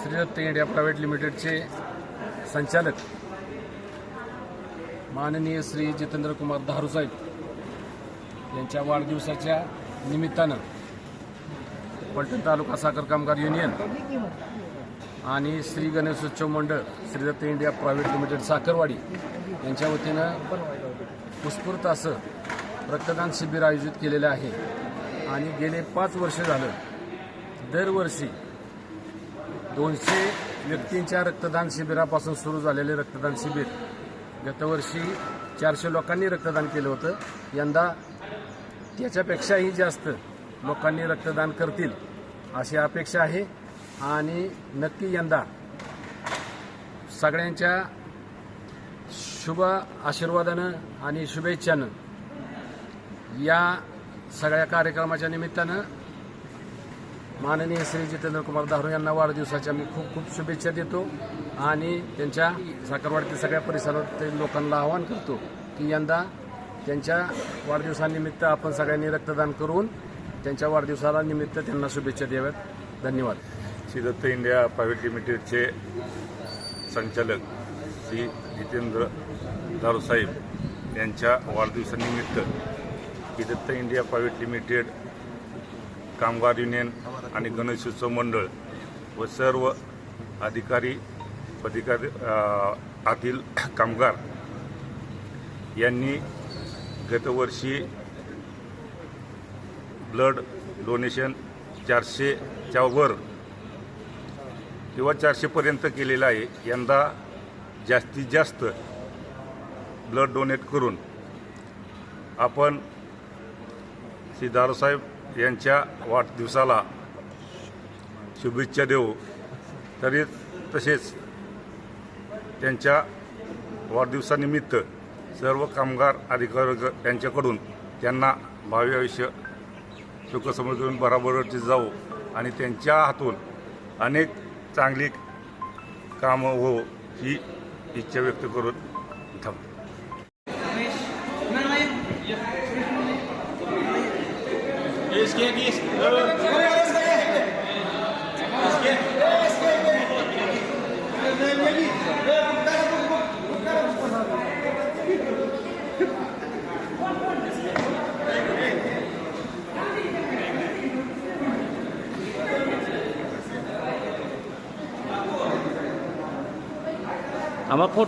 Shridatt India private लिमिटेडचे संचालक माननीय श्री जितेंद्र कुमार दारूसाहेब यांच्या वाढदिवसाच्या निमित्तानं पलटण तालुका साखर कामगार युनियन आणि श्री गणेशोत्सव मंडळ Shridatta India private limited Sakharwadi यांच्या वतीनं उत्स्फूर्त असं रक्तदान शिबिर आयोजित केलेलं आहे. आणि गेले पाच वर्ष झालं दरवर्षी दोनशे व्यक्तींच्या रक्तदान शिबिरापासून सुरू झालेले रक्तदान शिबिर गतवर्षी चारशे लोकांनी रक्तदान केलं होतं. यंदा त्याच्यापेक्षाही जास्त लोकांनी रक्तदान करतील अशी अपेक्षा आहे. आणि नक्की यंदा सगळ्यांच्या शुभ आशीर्वादानं आणि शुभेच्छानं या सगळ्या कार्यक्रमाच्या निमित्तानं माननीय श्री जितेंद्र कुमार दाहरू यांना वाढदिवसाच्या मी खूप खूप शुभेच्छा देतो आणि त्यांच्या साखरवाडीतील सगळ्या परिसरातील लोकांना आवाहन करतो की यंदा त्यांच्या वाढदिवसानिमित्त आपण सगळ्यांनी रक्तदान करून त्यांच्या वाढदिवसाला निमित्त त्यांना शुभेच्छा द्याव्यात. धन्यवाद. श्री दत्त इंडिया प्रायव्हेट लिमिटेडचे संचालक श्री जितेंद्र दारूसाहेब यांच्या वाढदिवसानिमित्त Shri Datta India private limited कामगार युनियन आणि गणेशोत्सव मंडळ व सर्व अधिकारी पदाधिकारी आतील कामगार यांनी गतवर्षी ब्लड डोनेशन चारशेच्या वर किंवा चारशेपर्यंत केलेलं आहे. यंदा जास्तीत जास्त ब्लड डोनेट करून आपण श्री दारूसाहेब यांच्या वाढदिवसाला शुभेच्छा देऊ. तरी तसेच त्यांच्या वाढदिवसानिमित्त सर्व कामगार अधिकारी यांच्याकडून त्यांना भावी आयुष्य सुखसमृद्धीतून बराबरची जाऊ आणि त्यांच्या हातून अनेक चांगली कामं हो ही इच्छा व्यक्त करून थांबतो. আমার ফটো